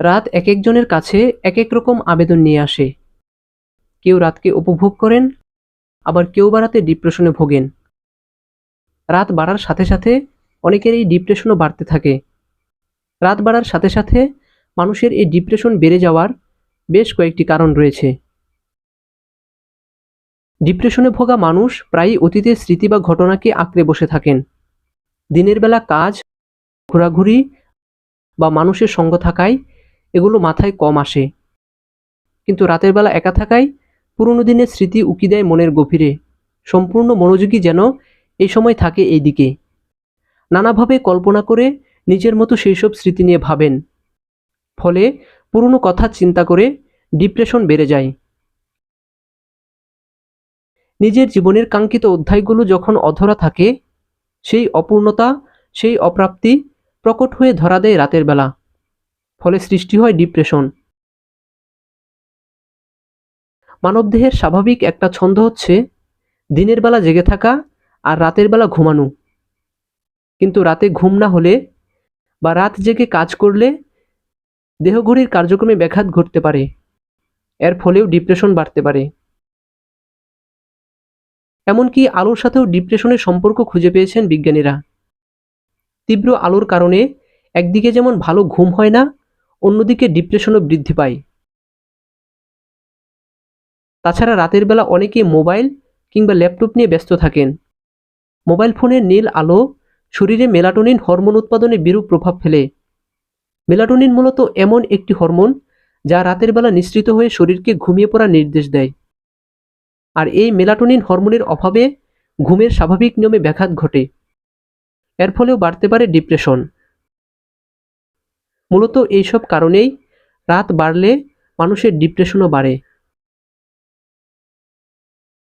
রাত এক একজনের কাছে এক এক রকম আবেদন নিয়ে আসে। কেউ রাতকে উপভোগ করেন, আবার কেউ বা রাতে ডিপ্রেশনে ভোগেন। রাত বাড়ার সাথে সাথে অনেকের এই ডিপ্রেশনও বাড়তে থাকে। রাত বাড়ার সাথে সাথে মানুষের এই ডিপ্রেশন বেড়ে যাওয়ার বেশ কয়েকটি কারণ রয়েছে। ডিপ্রেশনে ভোগা মানুষ প্রায়ই অতীতের স্মৃতি বা ঘটনাকে আঁকড়ে বসে থাকেন। দিনের বেলা কাজ, ঘোরাঘুরি বা মানুষের সঙ্গ থাকায় এগুলো মাথায় কম আসে। কিন্তু রাতের বেলা একা থাকায় পুরনো দিনের স্মৃতি উকি দেয় মনের গভীরে। সম্পূর্ণ মনোযোগী যেন এই সময় থাকে এই দিকে নানাভাবে কল্পনা করে নিজের মতো সেই সব স্মৃতি নিয়ে ভাবেন। ফলে পুরনো কথা চিন্তা করে ডিপ্রেশন বেড়ে যায়। নিজের জীবনের কাঙ্ক্ষিত অধ্যায়গুলো যখন অধরা থাকে, সেই অপূর্ণতা, সেই অপ্রাপ্তি প্রকট হয়ে ধরা দেয় রাতের বেলা। ফলে সৃষ্টি হয় ডিপ্রেশন। মানবদেহের স্বাভাবিক একটা ছন্দ হচ্ছে, দিনের বেলা জেগে থাকা আর রাতের বেলা ঘুমানো। কিন্তু রাতে ঘুম না হলে বা রাত জেগে কাজ করলে দেহঘড়ির কার্যক্রমে ব্যাঘাত ঘটতে পারে। এর ফলেও ডিপ্রেশন বাড়তে পারে। এমনকি আলোর সাথেও ডিপ্রেশনের সম্পর্ক খুঁজে পেয়েছেন বিজ্ঞানীরা। তীব্র আলোর কারণে একদিকে যেমন ভালো ঘুম হয় না অন্যদিকে ডিপ্রেশনও বৃদ্ধি পায়। তাছাড়া রাতের বেলা অনেকে মোবাইল কিংবা ল্যাপটপ নিয়ে ব্যস্ত থাকেন। মোবাইল ফোনের নীল আলো শরীরে মেলাটোনিন হরমোন উৎপাদনে বিরূপ প্রভাব ফেলে। মেলাটোনিন মূলত এমন একটি হরমোন যা রাতের বেলা নিঃসৃত হয়ে শরীরকে ঘুমিয়ে পড়ার নির্দেশ দেয়। আর এই মেলাটোনিন হরমোনের অভাবে ঘুমের স্বাভাবিক নিয়মে ব্যাঘাত ঘটে। এর ফলেও বাড়তে পারে ডিপ্রেশন। মূলত এইসব কারণেই রাত বাড়লে মানুষের ডিপ্রেশনও বাড়ে।